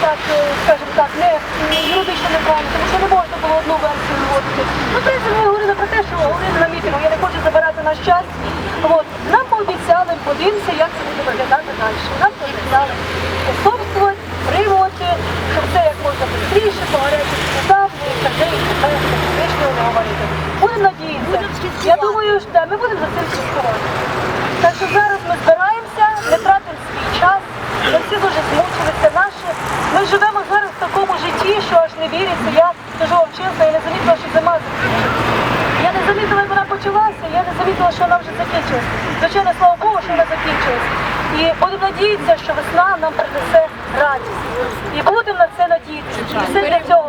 так, е, скажімо так, не юридично неправильно, тому що не можна було одну версію виводити. Ну, в принципі, ми говорили про те, що говорили на мітингу, я не хочу забирати наш час. От. Нам пообіцяли, подивимося, як це буде виглядати далі. Нам пообіцяли способствувати, приймати, щоб це як можна швидше, по гарячих судах, не так і фактично не говорити. Будемо надіятися. Я думаю, що да, ми будемо за цим слідкувати. Так що зараз ми збираємося, не тратимо свій час. Ми всі дуже змучилися. Наші. Ми живемо зараз в такому житті, що аж не вам чесно, я не замітила, що зима закінчилася. Я не замітила, як вона почалася, я не замітила, що вона вже закінчилась. Звичайно, слава Богу, що вона закінчилась. І будемо надіятися, що весна нам принесе радість. І будемо на це надіятися. І все для цього.